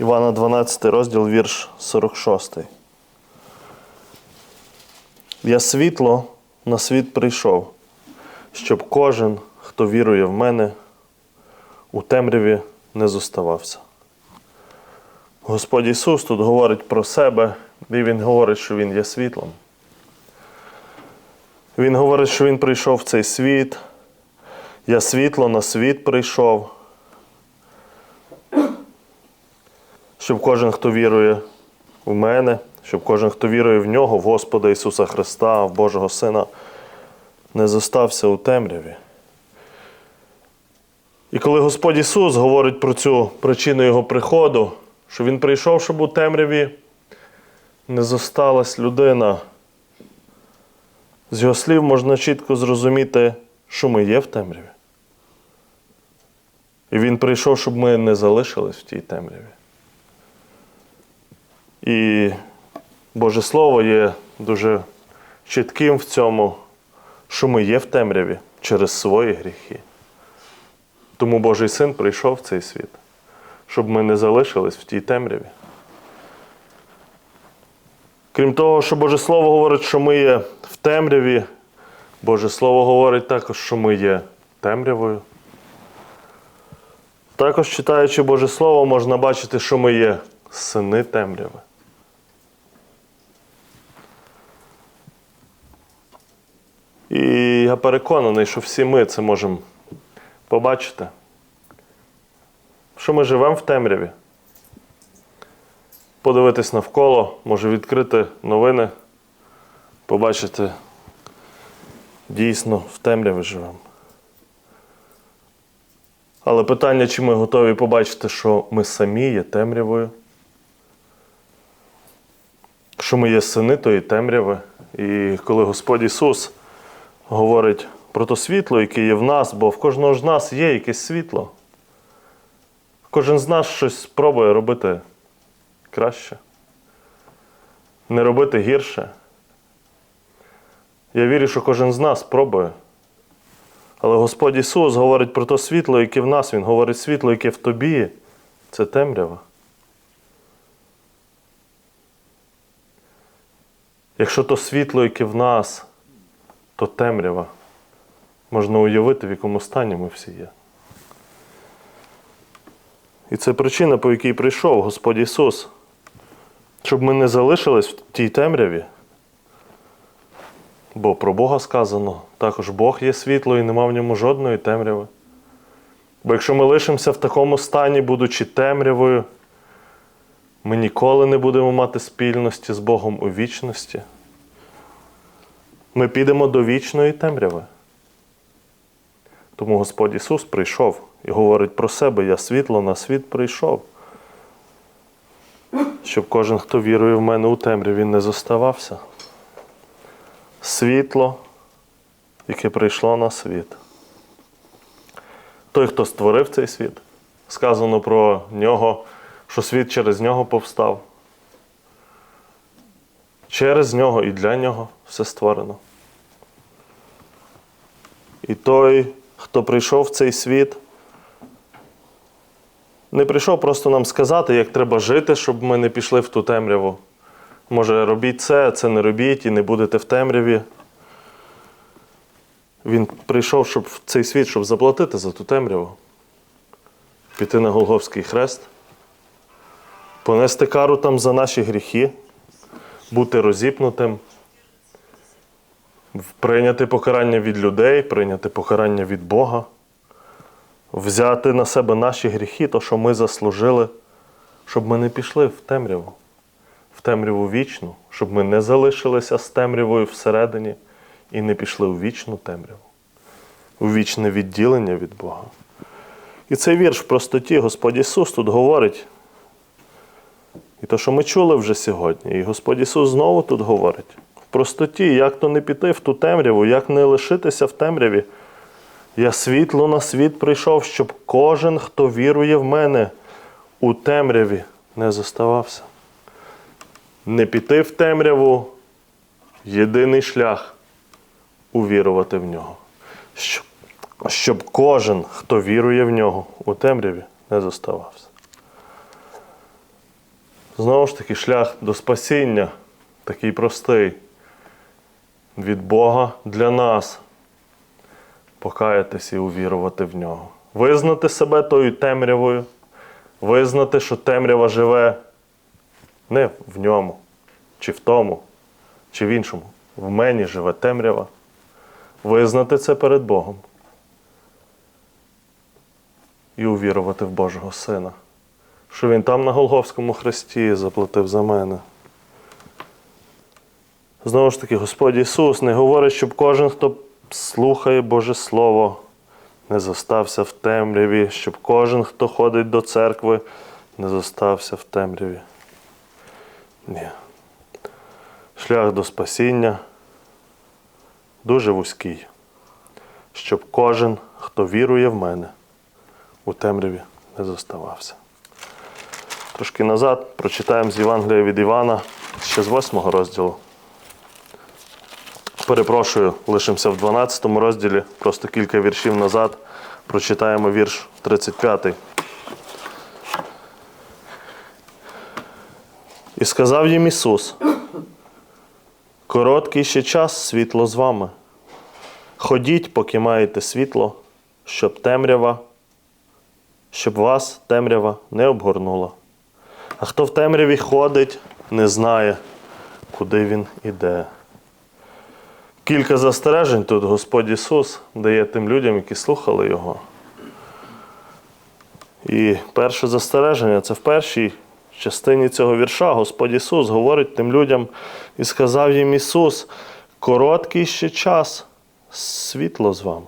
Івана 12 розділ, вірш 46. Я світло на світ прийшов, щоб кожен, хто вірує в мене, у темряві не зоставався. Господь Ісус тут говорить про себе, і Він говорить, що Він є світлом. Він говорить, що Він прийшов в цей світ. Я світло на світ прийшов. Щоб кожен, хто вірує в мене, щоб кожен, хто вірує в нього, в Господа Ісуса Христа, в Божого Сина, не зостався у темряві. І коли Господь Ісус говорить про цю причину Його приходу, що Він прийшов, щоб у темряві не зосталась людина, з його слів можна чітко зрозуміти, що ми є в темряві. І Він прийшов, щоб ми не залишились в тій темряві. І Боже Слово є дуже чітким в цьому, що ми є в темряві через свої гріхи. Тому Божий син прийшов в цей світ, щоб ми не залишились в тій темряві. Крім того, що Боже Слово говорить, що ми є в темряві, Боже Слово говорить також, що ми є темрявою. Також, читаючи Боже Слово, можна бачити, що ми є сини темряви. І я переконаний, що всі ми це можемо побачити, що ми живемо в темряві. Подивитись навколо, може відкрити новини, побачити, дійсно в темряві живемо. Але питання, чи ми готові побачити, що ми самі є темрявою, що ми є сини тої темряви. І коли Господь Ісус говорить про то світло, яке є в нас, бо в кожного з нас є якесь світло. Кожен з нас щось спробує робити краще, не робити гірше. Я вірю, що кожен з нас спробує. Але Господь Ісус говорить про те світло, яке в нас, Він говорить світло, яке в тобі. Це темрява. Якщо то світло, яке в нас, то темрява. Можна уявити, в якому стані ми всі є. І це причина, по якій прийшов Господь Ісус, щоб ми не залишились в тій темряві. Бо про Бога сказано, також Бог є світло і нема в ньому жодної темряви. Бо якщо ми лишимося в такому стані, будучи темрявою, ми ніколи не будемо мати спільності з Богом у вічності. Ми підемо до вічної темряви. Тому Господь Ісус прийшов і говорить про себе: Я світло на світ прийшов. Щоб кожен, хто вірує в мене у темряві, не зоставався. Світло, яке прийшло на світ. Той, хто створив цей світ, сказано про нього, що світ через нього повстав. Через нього і для нього все створено. І той, хто прийшов в цей світ, не прийшов просто нам сказати, як треба жити, щоб ми не пішли в ту темряву. Може, робіть це, це не робіть і не будете в темряві. Він прийшов щоб в цей світ, щоб заплатити за ту темряву, піти на Голговський хрест, понести кару там за наші гріхи, бути розіпнутим, прийняти покарання від людей, прийняти покарання від Бога, взяти на себе наші гріхи, то, що ми заслужили, щоб ми не пішли в темряву, в темряву вічну, щоб ми не залишилися з темрявою всередині і не пішли у вічну темряву, у вічне відділення від Бога. І цей вірш в простоті Господь Ісус тут говорить. І то, що ми чули вже сьогодні, і Господь Ісус знову тут говорить. Простоті, як то не піти в ту темряву, як не лишитися в темряві. Я світло на світ прийшов, щоб кожен, хто вірує в мене, у темряві не зоставався. Не піти в темряву єдиний шлях увірувати в нього. Щоб, кожен, хто вірує в нього, у темряві не зоставався. Знову ж таки, шлях до спасіння такий простий. Від Бога для нас покаятися і увірувати в нього. Визнати себе тою темрявою, визнати, що темрява живе не в ньому, чи в тому, чи в іншому. В мені живе темрява. Визнати це перед Богом і увірувати в Божого Сина, що Він там на Голговському хресті заплатив за мене. Знову ж таки, Господь Ісус не говорить, щоб кожен, хто слухає Боже Слово, не зостався в темряві, щоб кожен, хто ходить до церкви, не зостався в темряві. Ні. Шлях до спасіння дуже вузький, щоб кожен, хто вірує в мене, у темряві не зоставався. Трошки назад прочитаємо з Євангелія від Івана ще з 8 розділу. Перепрошую, лишимося в 12 розділі, просто кілька віршів назад. Прочитаємо вірш 35. І сказав їм Ісус: Короткий ще час світло з вами. Ходіть, поки маєте світло, щоб темрява, щоб вас темрява не обгорнула. А хто в темряві ходить, не знає, куди він іде. Кілька застережень тут Господь Ісус дає тим людям, які слухали Його. І перше застереження це в першій частині цього вірша Господь Ісус говорить тим людям і сказав їм Ісус, короткий ще час, світло з вами.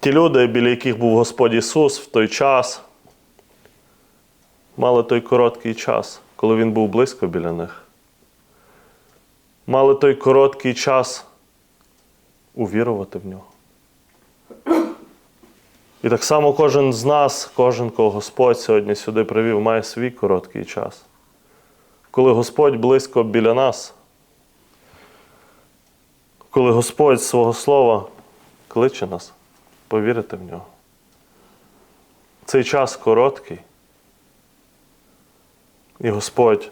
Ті люди, біля яких був Господь Ісус в той час, мали той короткий час, коли Він був близько біля них мали той короткий час увірувати в нього. І так само кожен з нас, кожен, кого Господь сьогодні сюди привів, має свій короткий час. Коли Господь близько біля нас, коли Господь свого слова кличе нас повірити в нього. Цей час короткий. І Господь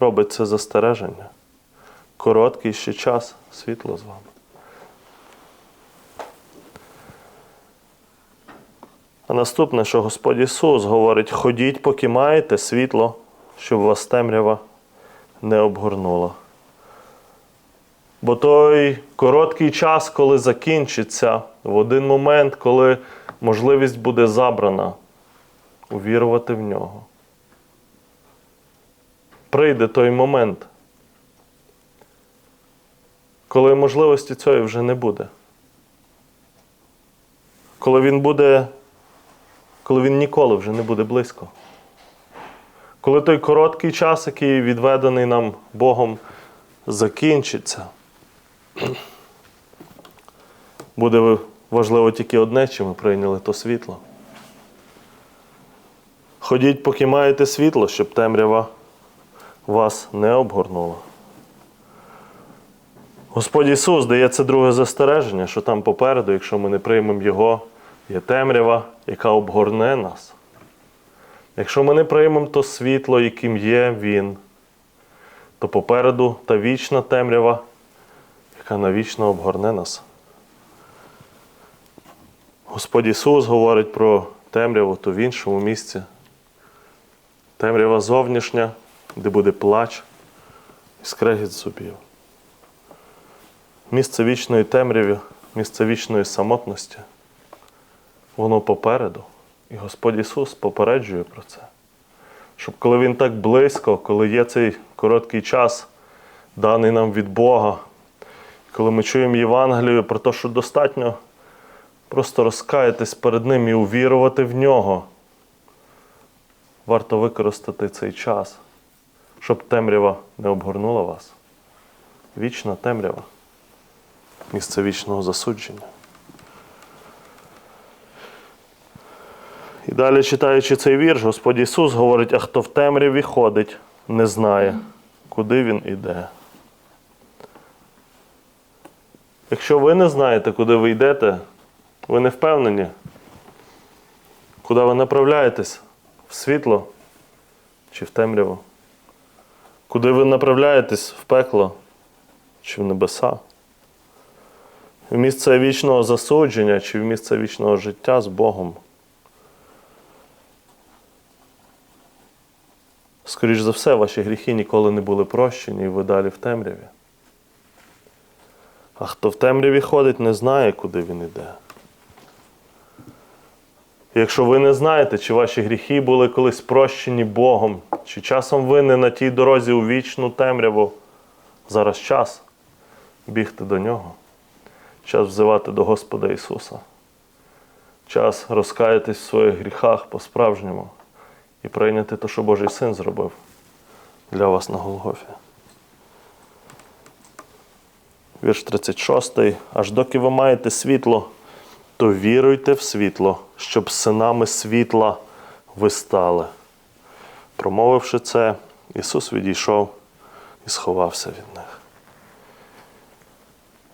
робить це застереження короткий ще час світло з вами. А наступне, що Господь Ісус говорить: ходіть, поки маєте світло, щоб вас темрява не обгорнула. Бо той короткий час, коли закінчиться, в один момент, коли можливість буде забрана, увірувати в нього. Прийде той момент, коли можливості цієї вже не буде. Коли він буде, коли він ніколи вже не буде близько. Коли той короткий час, який відведений нам Богом, закінчиться, буде важливо тільки одне, чи ми прийняли то світло. Ходіть, поки маєте світло, щоб темрява вас не обгорнула. Господь Ісус дає це друге застереження, що там попереду, якщо ми не приймемо Його, є темрява, яка обгорне нас. Якщо ми не приймемо то світло, яким є Він, то попереду та вічна темрява, яка навічно обгорне нас. Господь Ісус говорить про темряву то в іншому місці. Темрява зовнішня, де буде плач і скрегіт зубів. Місце вічної темряві, місце вічної самотності, воно попереду. І Господь Ісус попереджує про це. Щоб коли Він так близько, коли є цей короткий час, даний нам від Бога, коли ми чуємо Євангелію про те, що достатньо просто розкаятись перед Ним і увірувати в нього, варто використати цей час, щоб темрява не обгорнула вас. Вічна темрява місце вічного засудження. І далі, читаючи цей вірш, Господь Ісус говорить, а хто в темряві ходить, не знає, куди Він іде. Якщо ви не знаєте, куди ви йдете, ви не впевнені, куди ви направляєтесь в світло, чи в темряву? Куди ви направляєтесь в пекло чи в небеса? В місце вічного засудження чи в місце вічного життя з Богом? Скоріш за все, ваші гріхи ніколи не були прощені, і ви далі в темряві. А хто в темряві ходить, не знає, куди він іде. Якщо ви не знаєте, чи ваші гріхи були колись прощені Богом, чи часом ви не на тій дорозі у вічну темряву, зараз час бігти до нього, час взивати до Господа Ісуса, час розкаятись в своїх гріхах по-справжньому і прийняти те, що Божий Син зробив для вас на Голгофі. Вірш 36. Аж доки ви маєте світло, то віруйте в світло, щоб синами світла ви стали. Промовивши це, Ісус відійшов і сховався від них.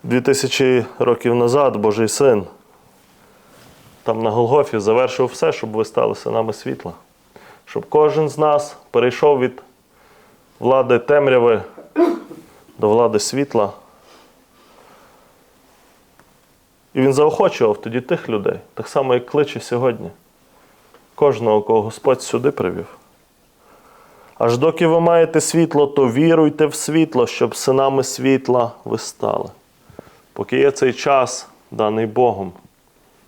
Дві тисячі років назад Божий син там на Голгофі завершив все, щоб ви стали синами світла. Щоб кожен з нас перейшов від влади темряви до влади світла. І він заохочував тоді тих людей, так само, як кличе сьогодні. Кожного, кого Господь сюди привів. Аж доки ви маєте світло, то віруйте в світло, щоб синами світла ви стали. Поки є цей час, даний Богом,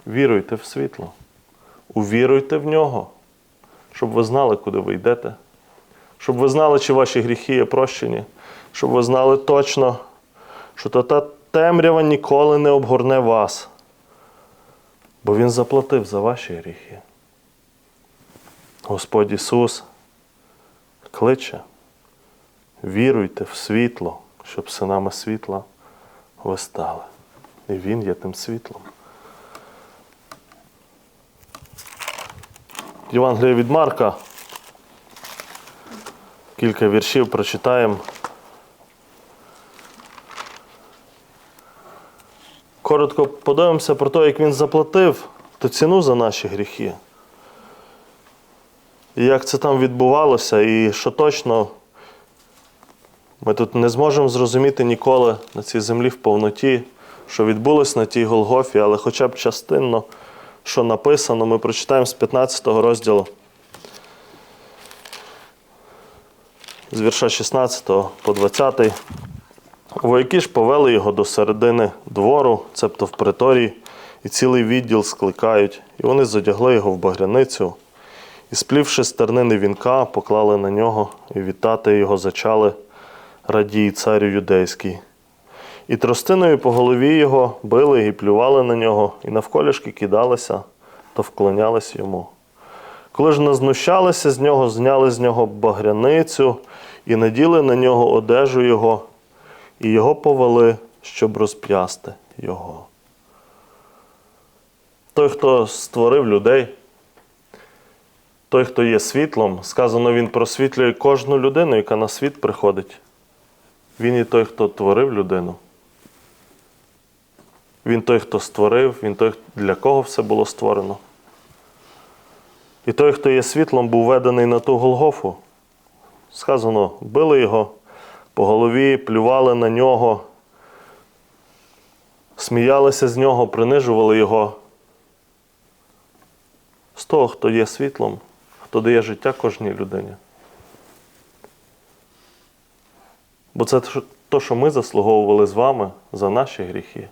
віруйте в світло. Увіруйте в нього, щоб ви знали, куди ви йдете, щоб ви знали, чи ваші гріхи є прощені, щоб ви знали точно, що та, та темрява ніколи не обгорне вас, бо Він заплатив за ваші гріхи. Господь Ісус кличе, віруйте в світло, щоб синами світла ви. І Він є тим світлом. Євангелія від Марка. Кілька віршів прочитаємо. Коротко подивимося про те, як він заплатив ту ціну за наші гріхи. І як це там відбувалося, і що точно ми тут не зможемо зрозуміти ніколи на цій землі в повноті, що відбулося на тій Голгофі, але хоча б частинно, що написано, ми прочитаємо з 15 розділу. З вірша 16 по 20. Вояки ж повели його до середини двору, цебто в приторії, і цілий відділ скликають, і вони задягли його в багряницю, і, сплівши стернини вінка, поклали на нього, і вітати його зачали радій царю юдейський. І тростиною по голові його били і плювали на нього, і навколішки кидалися, то вклонялись йому. Коли ж назнущалися з нього, зняли з нього багряницю і наділи на нього одежу його, і його повели, щоб розп'ясти його. Той, хто створив людей, той, хто є світлом, сказано, він просвітлює кожну людину, яка на світ приходить. Він і той, хто творив людину. Він той, хто створив, він той, для кого все було створено. І той, хто є світлом, був ведений на ту Голгофу. Сказано, били його по голові, плювали на нього, сміялися з нього, принижували його. З того, хто є світлом, хто дає життя кожній людині. Бо це те, що ми заслуговували з вами за наші гріхи.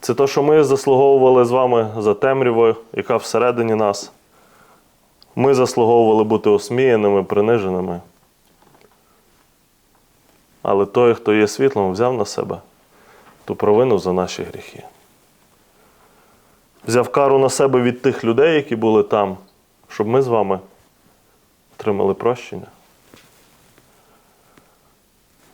Це те, що ми заслуговували з вами за темрявою, яка всередині нас. Ми заслуговували бути осміяними, приниженими. Але той, хто є світлом, взяв на себе ту провину за наші гріхи. Взяв кару на себе від тих людей, які були там, щоб ми з вами отримали прощення.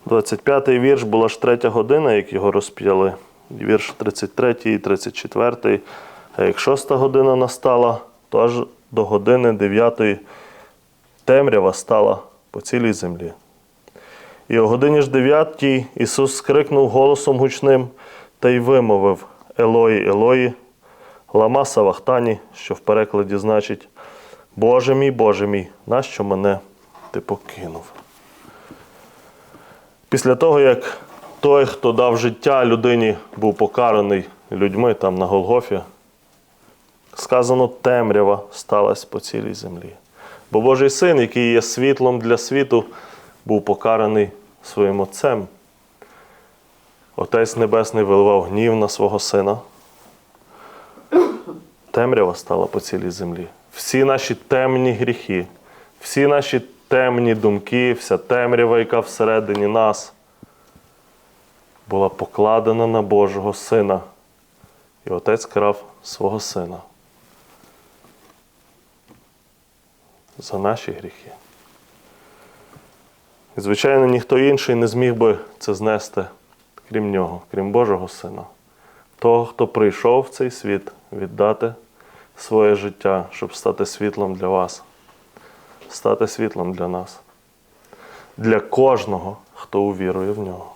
25-й вірш була ж третя година, як його розп'яли. Вірш 33 і 34. А як шоста година настала, то аж до години 9 темрява стала по цілій землі. І о годині ж 9 Ісус скрикнув голосом гучним та й вимовив Елої, Елої, лама Савахтані, що в перекладі значить Боже мій, Боже мій, нащо мене ти покинув? Після того, як той, хто дав життя людині, був покараний людьми там на Голгофі, сказано, темрява сталася по цілій землі. Бо Божий син, який є світлом для світу, був покараний своїм отцем. Отець Небесний виливав гнів на свого сина. Темрява стала по цілій землі. Всі наші темні гріхи, всі наші темні думки, вся темрява, яка всередині нас, була покладена на Божого Сина. І отець крав свого сина. За наші гріхи. І, звичайно, ніхто інший не зміг би це знести, крім нього, крім Божого Сина. Того, хто прийшов в цей світ віддати своє життя, щоб стати світлом для вас, стати світлом для нас, для кожного, хто увірує в нього.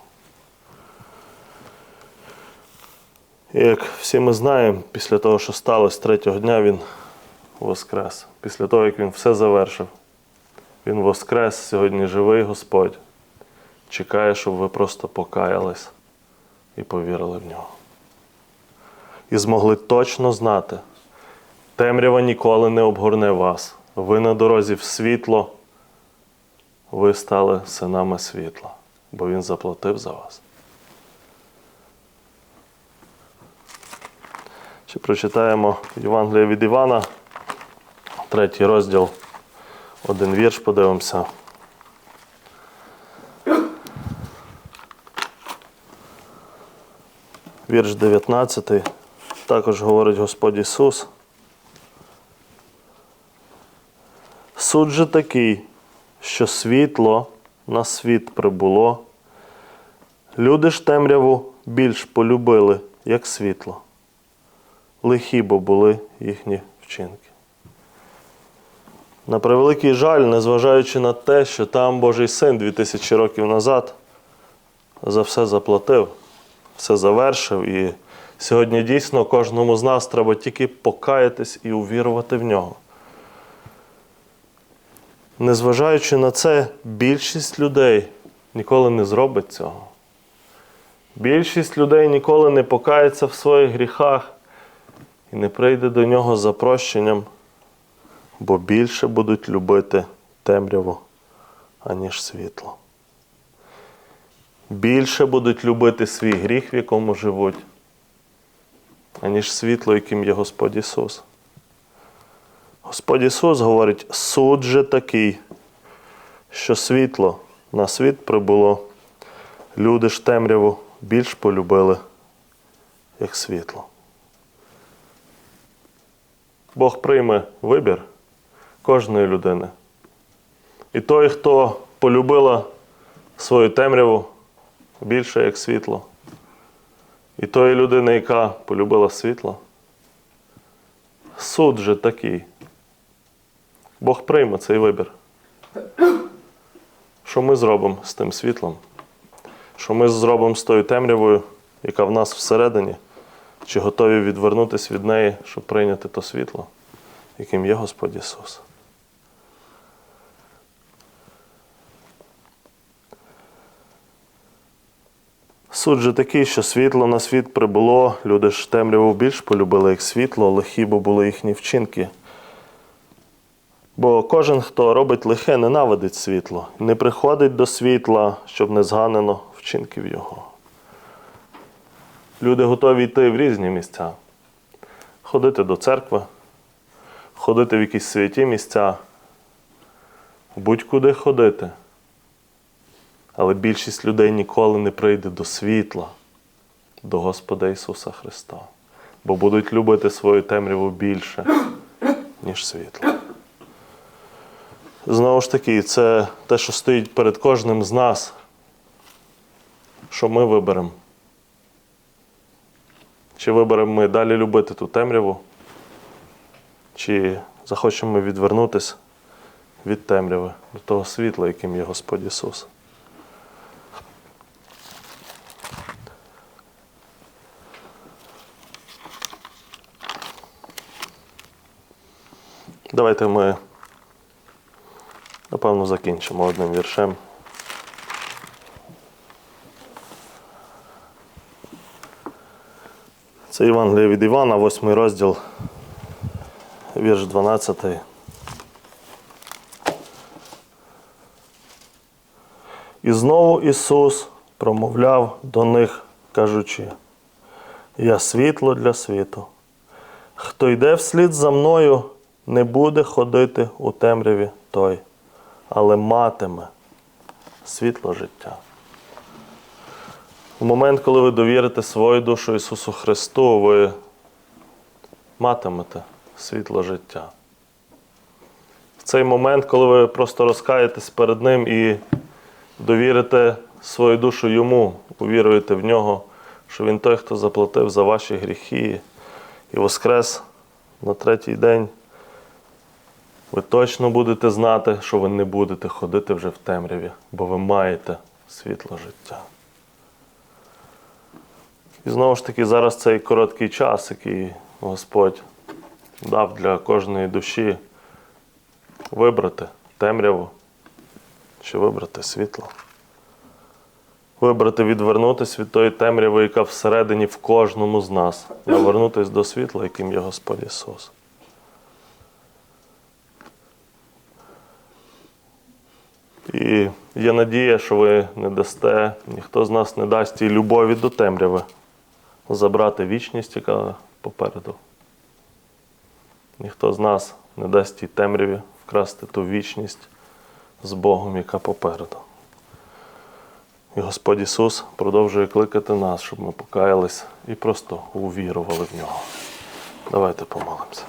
І як всі ми знаємо, після того, що сталося третього дня, він воскрес. Після того, як він все завершив, він воскрес, сьогодні живий Господь. Чекає, щоб ви просто покаялись і повірили в нього. І змогли точно знати, темрява ніколи не обгорне вас. Ви на дорозі в світло, ви стали синами світла, бо Він заплатив за вас. Ще прочитаємо Євангелія від Івана, третій розділ, один вірш подивимося. Вірш 19. Також говорить Господь Ісус. Суд же такий, що світло на світ прибуло. Люди ж темряву більш полюбили, як світло. Лихі бо були їхні вчинки. На превеликий жаль, незважаючи на те, що там Божий син 2000 років назад за все заплатив, все завершив. І сьогодні дійсно кожному з нас треба тільки покаятись і увірувати в нього. Незважаючи на це, більшість людей ніколи не зробить цього. Більшість людей ніколи не покається в своїх гріхах і не прийде до нього за прощенням, бо більше будуть любити темряву, аніж світло. Більше будуть любити свій гріх, в якому живуть, аніж світло, яким є Господь Ісус. Господь Ісус говорить, суд же такий, що світло на світ прибуло, люди ж темряву більш полюбили, як світло. Бог прийме вибір кожної людини. І той, хто полюбила свою темряву більше як світло, і тої людини, яка полюбила світло, суд же такий. Бог прийме цей вибір. Що ми зробимо з тим світлом? Що ми зробимо з тою темрявою, яка в нас всередині? Чи готові відвернутися від неї, щоб прийняти то світло, яким є Господь Ісус? Суд же такий, що світло на світ прибуло, люди ж темряву більш полюбили, як світло, лихі, бо були їхні вчинки. Бо кожен, хто робить лихе, ненавидить світло, не приходить до світла, щоб не зганено вчинків його. Люди готові йти в різні місця, ходити до церкви, ходити в якісь святі місця, будь-куди ходити. Але більшість людей ніколи не прийде до світла, до Господа Ісуса Христа, бо будуть любити свою темряву більше, ніж світло. Знову ж таки, це те, що стоїть перед кожним з нас, що ми виберемо. Чи виберемо ми далі любити ту темряву, чи захочемо ми відвернутися від темряви до того світла, яким є Господь Ісус. Давайте ми Напевно, закінчимо одним віршем. Це Євангеліє від Івана, 8 розділ, вірш 12. І знову Ісус промовляв до них, кажучи: Я світло для світу. Хто йде вслід за мною, не буде ходити у темряві той, але матиме світло життя. В момент, коли ви довірите свою душу Ісусу Христу, ви матимете світло життя. В цей момент, коли ви просто розкаєтесь перед Ним і довірите свою душу Йому, увіруєте в нього, що Він той, хто заплатив за ваші гріхи і воскрес на третій день, ви точно будете знати, що ви не будете ходити вже в темряві, бо ви маєте світло життя. І знову ж таки, зараз цей короткий час, який Господь дав для кожної душі вибрати темряву чи вибрати світло. Вибрати, відвернутися від тої темряви, яка всередині в кожному з нас, і до світла, яким є Господь Ісус. І є надія, що ви не дасте, ніхто з нас не дасть тій любові до темряви забрати вічність, яка попереду. Ніхто з нас не дасть тій темряві вкрасти ту вічність з Богом, яка попереду. І Господь Ісус продовжує кликати нас, щоб ми покаялись і просто увірували в нього. Давайте помолимося.